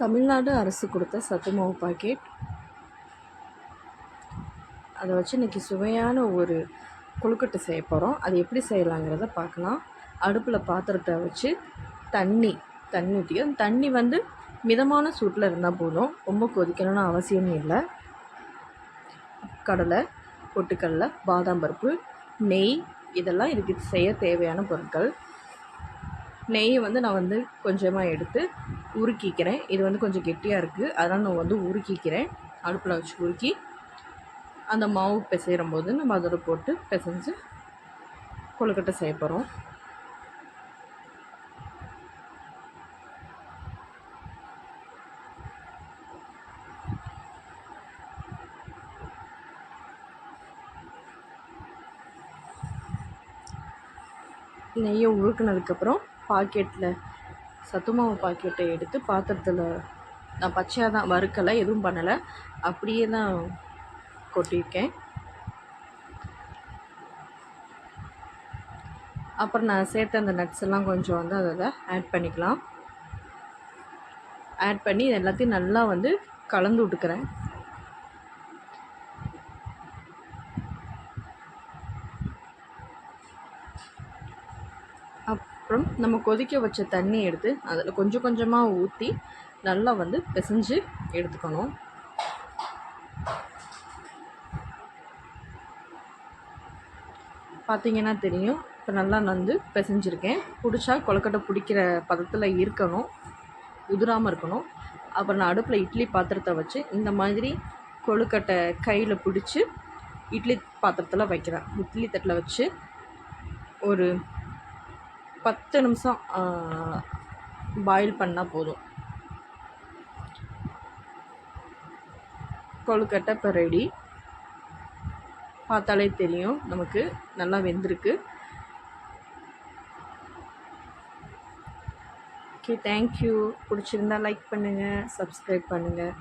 தமிழ்நாடு அரசு கொடுத்த சத்து மாவு பாக்கெட் அதை வச்சு இன்றைக்கி சுவையான ஒரு கொழுக்கட்டை செய்ய போகிறோம் அது எப்படி செய்யலாங்கிறத பார்க்கலாம். அடுப்பில் பாத்திரத்தை வச்சு தண்ணி தண்ணி ஊற்றி அந்த தண்ணி வந்து மிதமான சூட்டில் இருந்தால் போதும். ரொம்ப கொதிக்கணும்னு அவசியம் இல்லை. கடலை பொட்டுக்கடலை பாதாம் பருப்பு நெய் இதெல்லாம் இதுக்கு செய்ய தேவையான பொருட்கள். நெய்யை வந்து நான் வந்து கொஞ்சமாக எடுத்து உருக்கிக்கிறேன். இது வந்து கொஞ்சம் கெட்டியாக இருக்குது அதனால் நான் வந்து உருக்கிக்கிறேன். அடுப்பில் வச்சு உருக்கி அந்த மாவு பிசைகிற போது நம்ம அதோட போட்டு பிசைஞ்சு கொழுக்கட்டை செய்ய போகிறோம் நெய்யை உருக்குனதுக்கப்புறம் பாக்கெட்டில் சத்து மாவு பாக்கெட்டை எடுத்து பாத்திரத்தில் நான் பச்சையாக தான் வறுக்கலை எதுவும் பண்ணலை. அப்படியே தான் கொட்டியிருக்கேன். அப்புறம் நான் சேர்த்த அந்த நட்ஸ் எல்லாம் கொஞ்சம் வந்து அதில் ஆட் பண்ணிக்கலாம். ஆட் பண்ணி எல்லாத்தையும் நல்லா வந்து கலந்து விட்டுக்கிறேன். அப்புறம் நம்ம கொதிக்க வச்ச தண்ணி எடுத்து அதில் கொஞ்சம் கொஞ்சமாக ஊற்றி நல்லா வந்து பிசைஞ்சு எடுத்துக்கணும். பார்த்தீங்கன்னா தெரியும். இப்போ நல்லா நான் வந்து பிசைஞ்சிருக்கேன். பிடிச்சா கொழுக்கட்டை பிடிக்கிற பதத்தில் இருக்கணும். உதிராமல் இருக்கணும். அப்புறம் நான் அடுப்பில் இட்லி பாத்திரத்தை வச்சு இந்த மாதிரி கொழுக்கட்டை கையில் பிடிச்சி இட்லி பாத்திரத்தில் வைக்கிறேன். இட்லி தட்டில் வச்சு ஒரு பத்து நிமிஷம் பாயில் பண்ணால் போதும். கொழுக்கட்டை இப்போ ரெடி பார்த்தாலே தெரியும் நமக்கு நல்லா வெந்திருக்கு. ஓகே தேங்க்யூ பிடிச்சிருந்தா லைக் பண்ணுங்கள் சப்ஸ்கிரைப் பண்ணுங்கள்